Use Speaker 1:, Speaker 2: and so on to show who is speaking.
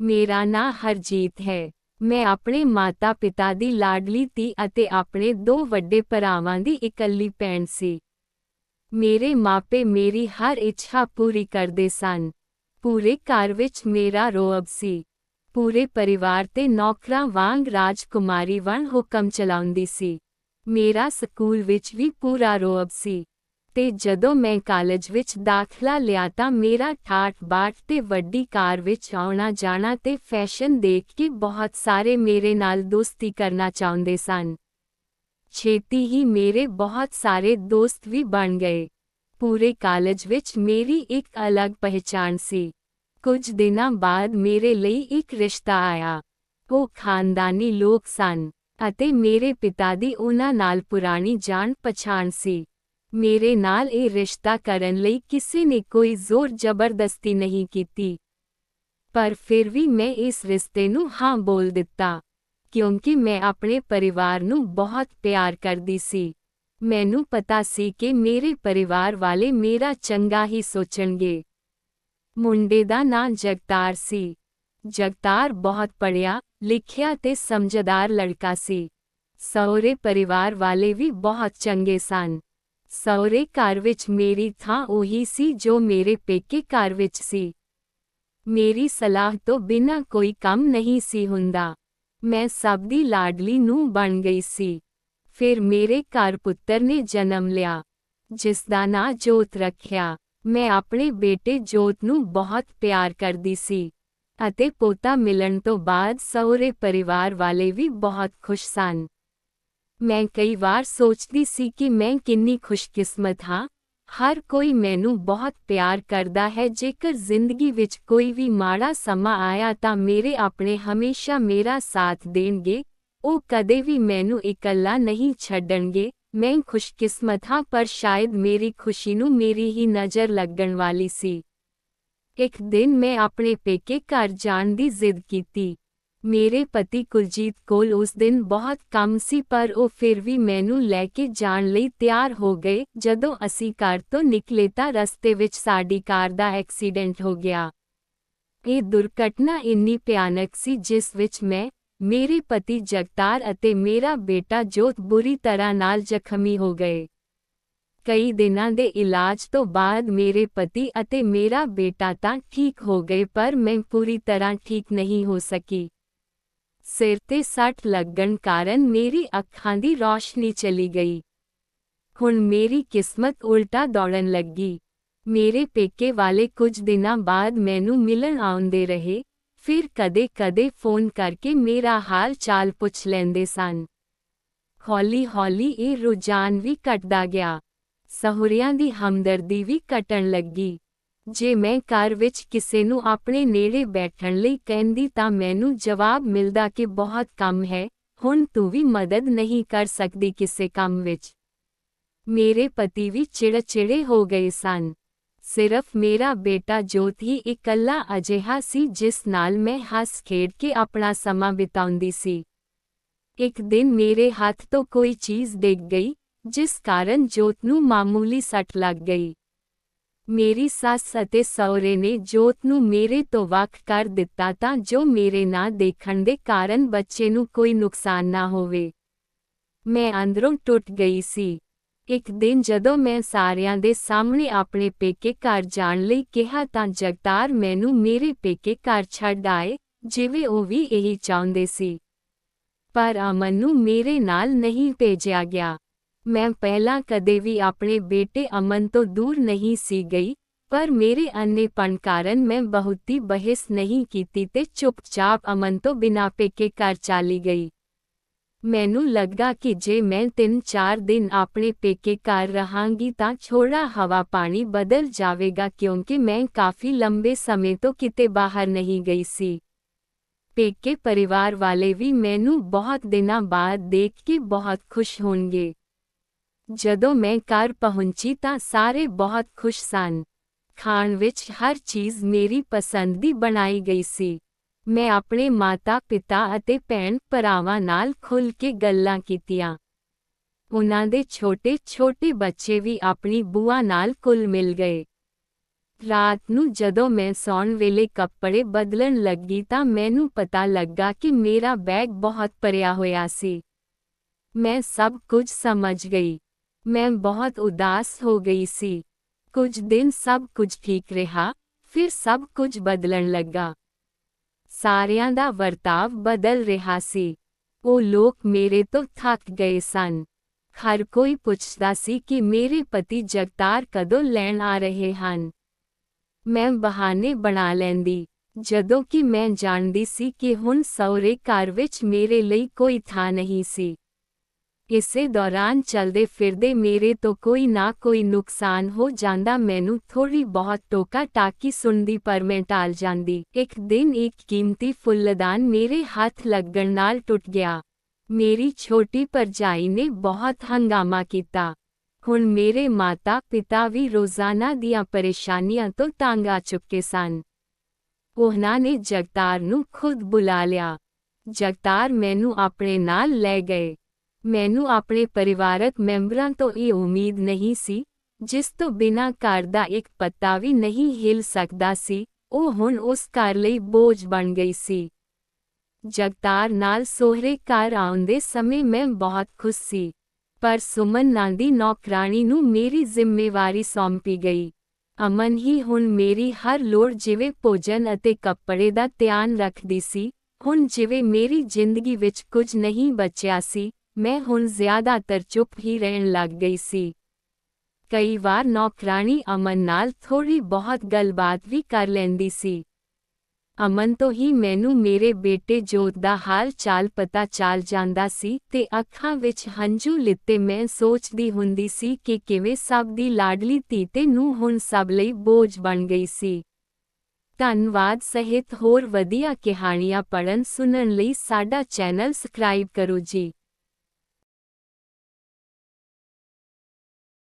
Speaker 1: ਮੇਰਾ ਨਾਂ ਹਰਜੀਤ ਹੈ। ਮੈਂ ਆਪਣੇ ਮਾਤਾ-ਪਿਤਾ ਦੀ ਲਾਡਲੀ ਧੀ ਅਤੇ ਆਪਣੇ ਦੋ ਵੱਡੇ ਭਰਾਵਾਂ ਦੀ ਇਕੱਲੀ ਭੈਣ ਸੀ। ਮੇਰੇ ਮਾਪੇ ਮੇਰੀ ਹਰ ਇੱਛਾ ਪੂਰੀ ਕਰਦੇ ਸਨ। ਪੂਰੇ ਘਰ ਵਿੱਚ ਮੇਰਾ ਰੋਅਬ ਸੀ। ਪੂਰੇ ਪਰਿਵਾਰ ਤੇ ਨੌਕਰਾਂ ਵਾਂਗ ਰਾਜਕੁਮਾਰੀ ਵਾਂਗ ਹੁਕਮ ਚਲਾਉਂਦੀ ਸੀ। ਮੇਰਾ ਸਕੂਲ ਵਿੱਚ ਵੀ ਪੂਰਾ ਰੋਅਬ ਸੀ। ਤੇ ਜਦੋਂ ਮੈਂ ਕਾਲਜ ਵਿੱਚ ਦਾਖਲਾ ਲਿਆ ਤਾਂ ਮੇਰਾ ਠਾਠ-ਬਾਠ ਤੇ ਵੱਡੀ ਕਾਰ ਵਿੱਚ ਆਉਣਾ ਜਾਣਾ ਤੇ ਫੈਸ਼ਨ ਦੇਖ ਕੇ ਬਹੁਤ ਸਾਰੇ ਮੇਰੇ ਨਾਲ ਦੋਸਤੀ ਕਰਨਾ ਚਾਹੁੰਦੇ ਸਨ। ਛੇਤੀ ਹੀ ਮੇਰੇ ਬਹੁਤ ਸਾਰੇ ਦੋਸਤ ਵੀ ਬਣ ਗਏ। ਪੂਰੇ ਕਾਲਜ ਵਿੱਚ ਮੇਰੀ ਇੱਕ ਅਲੱਗ ਪਹਿਚਾਣ ਸੀ। ਕੁਝ ਦਿਨਾਂ ਬਾਅਦ ਮੇਰੇ ਲਈ ਇੱਕ ਰਿਸ਼ਤਾ ਆਇਆ। ਉਹ ਖਾਨਦਾਨੀ ਲੋਕ ਸਨ ਅਤੇ ਮੇਰੇ ਪਿਤਾ ਦੀ ਉਹਨਾਂ ਨਾਲ ਪੁਰਾਣੀ ਜਾਣ ਪਛਾਣ ਸੀ। ਮੇਰੇ ਨਾਲ ਇਹ ਰਿਸ਼ਤਾ ਕਰਨ ਲਈ ਕਿਸੇ ਨੇ ਕੋਈ ਜ਼ੋਰ ਜ਼ਬਰਦਸਤੀ ਨਹੀਂ ਕੀਤੀ ਪਰ ਫਿਰ ਵੀ ਮੈਂ ਇਸ ਰਿਸ਼ਤੇ ਨੂੰ ਹਾਂ ਬੋਲ ਦਿੱਤਾ ਕਿਉਂਕਿ ਮੈਂ ਆਪਣੇ ਪਰਿਵਾਰ ਨੂੰ ਬਹੁਤ ਪਿਆਰ ਕਰਦੀ ਸੀ ਮੈਨੂੰ ਪਤਾ ਸੀ ਕਿ ਮੇਰੇ ਪਰਿਵਾਰ ਵਾਲੇ ਮੇਰਾ ਚੰਗਾ ਹੀ ਸੋਚਣਗੇ ਮੁੰਡੇ ਦਾ ਨਾਂ ਜਗਤਾਰ ਸੀ ਜਗਤਾਰ ਬਹੁਤ ਪੜਿਆ ਲਿਖਿਆ ਤੇ ਸਮਝਦਾਰ ਲੜਕਾ ਸੀ ਸਹੁਰੇ ਪਰਿਵਾਰ ਵਾਲੇ ਵੀ ਬਹੁਤ ਚੰਗੇ ਸਨ ਸਹੁਰੇ ਘਰ ਵਿੱਚ ਮੇਰੀ ਥਾਂ ਉਹੀ ਸੀ ਜੋ ਮੇਰੇ ਪੇਕੇ ਘਰ ਵਿੱਚ ਸੀ। ਮੇਰੀ ਸਲਾਹ ਤੋਂ ਬਿਨਾਂ ਕੋਈ ਕੰਮ ਨਹੀਂ ਸੀ ਹੁੰਦਾ। ਮੈਂ ਸਭ ਦੀ ਲਾਡਲੀ ਨੂੰ ਬਣ ਗਈ ਸੀ। ਫਿਰ ਮੇਰੇ ਘਰ ਪੁੱਤਰ ਨੇ ਜਨਮ ਲਿਆ। ਜਿਸ ਦਾ ਨਾਂ ਜੋਤ ਰੱਖਿਆ। ਮੈਂ ਆਪਣੇ ਬੇਟੇ ਜੋਤ ਨੂੰ ਬਹੁਤ ਪਿਆਰ ਕਰਦੀ ਸੀ ਅਤੇ ਪੋਤਾ ਮਿਲਣ ਤੋਂ ਬਾਅਦ ਸਹੁਰੇ ਪਰਿਵਾਰ ਵਾਲੇ ਵੀ ਬਹੁਤ ਖੁਸ਼ ਸਨ। ਮੈਂ ਕਈ ਵਾਰ ਸੋਚਦੀ ਸੀ ਕਿ ਮੈਂ ਕਿੰਨੀ ਖੁਸ਼ਕਿਸਮਤ ਹਾਂ। ਹਰ ਕੋਈ ਮੈਨੂੰ ਬਹੁਤ ਪਿਆਰ ਕਰਦਾ ਹੈ। ਜੇਕਰ ਜ਼ਿੰਦਗੀ ਵਿੱਚ ਕੋਈ ਵੀ ਮਾੜਾ ਸਮਾਂ ਆਇਆ ਤਾਂ ਮੇਰੇ ਆਪਣੇ ਹਮੇਸ਼ਾ ਮੇਰਾ ਸਾਥ ਦੇਣਗੇ। ਉਹ ਕਦੇ ਵੀ ਮੈਨੂੰ ਇਕੱਲਾ ਨਹੀਂ ਛੱਡਣਗੇ। ਮੈਂ ਖੁਸ਼ਕਿਸਮਤ ਹਾਂ, ਪਰ ਸ਼ਾਇਦ ਮੇਰੀ ਖੁਸ਼ੀ ਨੂੰ ਮੇਰੀ ਹੀ ਨਜ਼ਰ ਲੱਗਣ ਵਾਲੀ ਸੀ। ਇੱਕ ਦਿਨ ਮੈਂ ਆਪਣੇ ਪੇਕੇ ਘਰ ਜਾਣ ਦੀ ਜ਼ਿੱਦ ਕੀਤੀ। ਮੇਰੇ ਪਤੀ ਕੁਲਜੀਤ ਕੋਲ ਉਸ ਦਿਨ ਬਹੁਤ ਕੰਮ ਸੀ ਪਰ ਉਹ ਫਿਰ ਵੀ ਮੈਨੂੰ ਲੈ ਕੇ ਜਾਣ ਲਈ ਤਿਆਰ ਹੋ ਗਏ। ਜਦੋਂ ਅਸੀਂ ਘਰ ਤੋਂ ਨਿਕਲੇ ਤਾਂ ਰਸਤੇ ਵਿੱਚ ਸਾਡੀ ਕਾਰ ਦਾ ਐਕਸੀਡੈਂਟ ਹੋ ਗਿਆ। ਇਹ ਦੁਰਘਟਨਾ ਇੰਨੀ ਭਿਆਨਕ ਸੀ ਜਿਸ ਵਿੱਚ ਮੈਂ, ਮੇਰੇ ਪਤੀ ਜਗਤਾਰ ਅਤੇ ਮੇਰਾ ਬੇਟਾ ਜੋਤ ਬੁਰੀ ਤਰ੍ਹਾਂ ਨਾਲ ਜ਼ਖਮੀ ਹੋ ਗਏ। ਕਈ ਦਿਨਾਂ ਦੇ ਇਲਾਜ ਤੋਂ ਬਾਅਦ ਮੇਰੇ ਪਤੀ ਅਤੇ ਮੇਰਾ ਬੇਟਾ ਤਾਂ ਠੀਕ ਹੋ ਗਏ ਪਰ ਮੈਂ ਪੂਰੀ ਤਰ੍ਹਾਂ ਠੀਕ ਨਹੀਂ ਹੋ ਸਕੀ। ਸਿਰ ਤੇ ਸੱਟ ਲੱਗਣ ਕਾਰਨ ਮੇਰੀ ਅੱਖਾਂ ਦੀ ਰੌਸ਼ਨੀ ਚਲੀ ਗਈ। ਹੁਣ ਮੇਰੀ ਕਿਸਮਤ ਉਲਟਾ ਦੌੜਨ ਲੱਗੀ। ਮੇਰੇ ਪੇਕੇ ਵਾਲੇ ਕੁਝ ਦਿਨਾਂ ਬਾਅਦ ਮੈਨੂੰ ਮਿਲਣ ਆਉਂਦੇ ਰਹੇ, ਫਿਰ ਕਦੇ-ਕਦੇ ਫੋਨ ਕਰਕੇ ਮੇਰਾ ਹਾਲ ਚਾਲ ਪੁੱਛ ਲੈਂਦੇ ਸਨ। ਹੌਲੀ-ਹੌਲੀ ਇਹ ਰੁਝਾਨ ਵੀ ਘਟਦਾ ਗਿਆ। ਸਹੁਰਿਆਂ ਦੀ ਹਮਦਰਦੀ ਵੀ ਘਟਣ ਲੱਗੀ। ਜੇ ਮੈਂ ਘਰ ਵਿੱਚ ਕਿਸੇ ਨੂੰ ਆਪਣੇ ਨੇੜੇ ਬੈਠਣ ਲਈ ਕਹਿੰਦੀ ਤਾਂ ਮੈਨੂੰ ਜਵਾਬ ਮਿਲਦਾ ਕਿ ਬਹੁਤ ਕੰਮ ਹੈ, ਹੁਣ ਤੂੰ ਵੀ ਮਦਦ ਨਹੀਂ ਕਰ ਸਕਦੀ ਕਿਸੇ ਕੰਮ ਵਿੱਚ। ਮੇਰੇ ਪਤੀ ਵੀ ਚਿੜਚਿੜੇ ਹੋ ਗਏ ਸਨ। ਸਿਰਫ ਮੇਰਾ ਬੇਟਾ ਜੋਤ ਹੀ ਇਕੱਲਾ ਅਜਿਹਾ ਸੀ ਜਿਸ ਨਾਲ ਮੈਂ ਹੱਸ ਖੇਡ ਕੇ ਆਪਣਾ ਸਮਾਂ ਬਿਤਾਉਂਦੀ ਸੀ। ਇੱਕ ਦਿਨ ਮੇਰੇ ਹੱਥ ਤੋਂ ਕੋਈ ਚੀਜ਼ ਡਿੱਗ ਗਈ, ਜਿਸ ਕਾਰਨ ਜੋਤ ਨੂੰ ਮਾਮੂਲੀ ਸੱਟ ਲੱਗ ਗਈ। ਮੇਰੀ ਸੱਸ ਅਤੇ ਸਹੁਰੇ ਨੇ ਜੋਤ ਨੂੰ ਮੇਰੇ ਤੋਂ ਵੱਖ ਕਰ ਦਿੱਤਾ ਤਾਂ ਜੋ ਮੇਰੇ ਨਾ ਦੇਖਣ ਦੇ ਕਾਰਨ ਬੱਚੇ ਨੂੰ ਕੋਈ ਨੁਕਸਾਨ ਨਾ ਹੋਵੇ। ਮੈਂ ਅੰਦਰੋਂ ਟੁੱਟ ਗਈ ਸੀ। ਇੱਕ ਦਿਨ ਜਦੋਂ ਮੈਂ ਸਾਰਿਆਂ ਦੇ ਸਾਹਮਣੇ ਆਪਣੇ ਪੇਕੇ ਘਰ ਜਾਣ ਲਈ ਕਿਹਾ ਤਾਂ ਜਗਤਾਰ ਮੈਨੂੰ ਮੇਰੇ ਪੇਕੇ ਘਰ ਛੱਡ ਆਏ, ਜਿਵੇਂ ਉਹ ਵੀ ਇਹੀ ਚਾਹੁੰਦੇ ਸੀ। ਪਰ ਅਮਨ ਨੂੰ ਮੇਰੇ ਨਾਲ ਨਹੀਂ ਭੇਜਿਆ ਗਿਆ। ਮੈਂ ਪਹਿਲਾਂ ਕਦੇ ਵੀ ਆਪਣੇ ਬੇਟੇ ਅਮਨ ਤੋਂ ਦੂਰ ਨਹੀਂ ਸੀ ਗਈ ਪਰ ਮੇਰੇ ਅੰਨੇਪਣ ਕਾਰਨ ਮੈਂ ਬਹੁਤੀ ਬਹਿਸ ਨਹੀਂ ਕੀਤੀ ਤੇ ਚੁੱਪਚਾਪ ਅਮਨ ਤੋਂ ਬਿਨਾਂ ਪੇਕੇ ਘਰ ਚਾਲੀ ਗਈ ਮੈਨੂੰ ਲੱਗਾ ਕਿ ਜੇ ਮੈਂ 3-4 ਦਿਨ ਆਪਣੇ ਪੇਕੇ ਘਰ ਰਹਾਂਗੀ ਤਾਂ ਛੋੜਾ ਹਵਾ ਪਾਣੀ ਬਦਲ ਜਾਵੇਗਾ ਕਿਉਂਕਿ ਮੈਂ ਕਾਫੀ ਲੰਬੇ ਸਮੇਂ ਤੋਂ ਕਿਤੇ ਬਾਹਰ ਨਹੀਂ ਗਈ ਸੀ ਪੇਕੇ ਪਰਿਵਾਰ ਵਾਲੇ ਵੀ ਮੈਨੂੰ ਬਹੁਤ ਦਿਨਾਂ ਬਾਅਦ ਦੇਖ ਕੇ ਬਹੁਤ ਖੁਸ਼ ਹੋਣਗੇ ਜਦੋਂ ਮੈਂ ਘਰ ਪਹੁੰਚੀ ਤਾਂ ਸਾਰੇ ਬਹੁਤ ਖੁਸ਼ ਸਨ। ਖਾਣ ਵਿੱਚ ਹਰ ਚੀਜ਼ ਮੇਰੀ ਪਸੰਦ ਦੀ ਬਣਾਈ ਗਈ ਸੀ। ਮੈਂ ਆਪਣੇ ਮਾਤਾ-ਪਿਤਾ ਅਤੇ ਭੈਣ ਭਰਾਵਾਂ ਨਾਲ ਖੁੱਲ ਕੇ ਗੱਲਾਂ ਕੀਤੀਆਂ। ਉਹਨਾਂ ਦੇ ਛੋਟੇ-ਛੋਟੇ ਬੱਚੇ ਵੀ ਆਪਣੀ ਬੂਆ ਨਾਲ ਕੁੱਲ ਮਿਲ ਗਏ। ਰਾਤ ਨੂੰ ਜਦੋਂ ਮੈਂ ਸੌਣ ਵੇਲੇ ਕੱਪੜੇ ਬਦਲਣ ਲੱਗੀ ਤਾਂ ਮੈਨੂੰ ਪਤਾ ਲੱਗਾ ਕਿ ਮੇਰਾ ਬੈਗ ਬਹੁਤ ਭਰਿਆ ਹੋਇਆ ਸੀ। ਮੈਂ ਸਭ ਕੁਝ ਸਮਝ ਗਈ। ਮੈਂ ਬਹੁਤ ਉਦਾਸ ਹੋ ਗਈ ਸੀ। ਕੁਝ ਦਿਨ ਸਭ ਕੁਝ ਠੀਕ ਰਿਹਾ, ਫਿਰ ਸਭ ਕੁਝ ਬਦਲਣ ਲੱਗਾ। ਸਾਰਿਆਂ ਦਾ ਵਰਤਾਵ ਬਦਲ ਰਿਹਾ ਸੀ। ਉਹ ਲੋਕ ਮੇਰੇ ਤੋਂ ਥੱਕ ਗਏ ਸਨ। ਹਰ ਕੋਈ ਪੁੱਛਦਾ ਸੀ ਕਿ ਮੇਰੇ ਪਤੀ ਜਗਤਾਰ ਕਦੋਂ ਲੈਣ ਆ ਰਹੇ ਹਨ। ਮੈਂ ਬਹਾਨੇ ਬਣਾ ਲੈਂਦੀ, ਜਦੋਂ ਕਿ ਮੈਂ ਜਾਣਦੀ ਸੀ ਕਿ ਹੁਣ ਸਹੁਰੇ ਘਰ ਵਿੱਚ ਮੇਰੇ ਲਈ ਕੋਈ ਥਾਂ ਨਹੀਂ ਸੀ। ਇਸੇ ਦੌਰਾਨ ਚਲਦੇ ਫਿਰਦੇ ਮੇਰੇ ਤੋਂ ਕੋਈ ਨਾ ਕੋਈ ਨੁਕਸਾਨ ਹੋ ਜਾਂਦਾ। ਮੈਨੂੰ ਥੋੜੀ ਬਹੁਤ ਟੋਕਾ ਟਾਕੀ ਸੁਣਦੀ ਪਰ ਮੈਂ ਟਾਲ ਜਾਂਦੀ। ਇੱਕ ਦਿਨ ਇੱਕ ਕੀਮਤੀ ਫੁੱਲਦਾਨ ਮੇਰੇ ਹੱਥ ਲੱਗਣ ਨਾਲ ਟੁੱਟ ਗਿਆ। ਮੇਰੀ ਛੋਟੀ ਭਰਜਾਈ ਨੇ ਬਹੁਤ ਹੰਗਾਮਾ ਕੀਤਾ। ਹੁਣ ਮੇਰੇ ਮਾਤਾ ਪਿਤਾ ਵੀ ਰੋਜ਼ਾਨਾ ਦੀਆਂ ਪਰੇਸ਼ਾਨੀਆਂ ਤੋਂ ਤੰਗ ਆ ਚੁੱਕੇ ਸਨ। ਉਹਨਾਂ ਨੇ ਜਗਤਾਰ ਨੂੰ ਖੁਦ ਬੁਲਾ ਲਿਆ। ਜਗਤਾਰ ਮੈਨੂੰ ਆਪਣੇ ਨਾਲ ਲੈ ਗਏ। ਮੈਨੂੰ ਆਪਣੇ ਪਰਿਵਾਰਕ ਮੈਂਬਰਾਂ ਤੋਂ ਇਹ ਉਮੀਦ ਨਹੀਂ ਸੀ, ਜਿਸ ਤੋਂ ਬਿਨਾਂ ਘਰ ਦਾ ਇੱਕ ਪੱਤਾ ਵੀ ਨਹੀਂ ਹਿਲ ਸਕਦਾ ਸੀ, ਉਹ ਹੁਣ ਉਸ ਘਰ ਲਈ ਬੋਝ ਬਣ ਗਈ ਸੀ। ਜਗਤਾਰ ਨਾਲ ਸੋਹਰੇ ਘਰ ਆਉਂਦੇ ਸਮੇਂ ਮੈਂ ਬਹੁਤ ਖੁਸ਼ ਸੀ, ਪਰ ਸੁਮਨ ਨਾਂ ਦੀ ਨੌਕਰਾਣੀ ਨੂੰ ਮੇਰੀ ਜ਼ਿੰਮੇਵਾਰੀ ਸੌਂਪੀ ਗਈ। ਅਮਨ ਹੀ ਹੁਣ ਮੇਰੀ ਹਰ ਲੋੜ ਜਿਵੇਂ ਭੋਜਨ ਅਤੇ ਕੱਪੜੇ ਦਾ ਧਿਆਨ ਰੱਖਦੀ ਸੀ, ਹੁਣ ਜਿਵੇਂ ਮੇਰੀ ਜ਼ਿੰਦਗੀ ਵਿੱਚ ਕੁਝ ਨਹੀਂ ਬਚਿਆ ਸੀ ਮੈਂ ਹੁਣ ਜ਼ਿਆਦਾਤਰ ਚੁੱਪ ਹੀ ਰਹਿਣ ਲੱਗ ਗਈ ਸੀ। ਕਈ ਵਾਰ ਨੌਕਰਾਨੀ ਅਮਨ ਨਾਲ ਥੋੜੀ ਬਹੁਤ ਗੱਲਬਾਤ ਵੀ ਕਰ ਲੈਂਦੀ ਸੀ। ਅਮਨ ਤੋਂ ਹੀ ਮੈਨੂੰ ਮੇਰੇ ਬੇਟੇ ਜੋਤ ਦਾ ਹਾਲ ਚਾਲ ਪਤਾ ਚੱਲ ਜਾਂਦਾ ਸੀ ਤੇ ਅੱਖਾਂ ਵਿੱਚ ਹੰਝੂ ਲਿੱਤੇ ਮੈਂ ਸੋਚਦੀ ਹੁੰਦੀ ਸੀ ਕਿ ਕਿਵੇਂ ਸਭ ਦੀ ਲਾਡਲੀ ਧੀ ਤੇ ਨੂੰ ਹੁਣ ਸਭ ਲਈ ਬੋਝ ਬਣ ਗਈ ਸੀ। ਧੰਨਵਾਦ ਸਹਿਤ ਹੋਰ ਵਧੀਆ ਕਹਾਣੀਆਂ ਪੜਨ ਸੁਣਨ ਲਈ ਸਾਡਾ ਚੈਨਲ ਸਬਸਕ੍ਰਾਈਬ ਕਰੋ ਜੀ।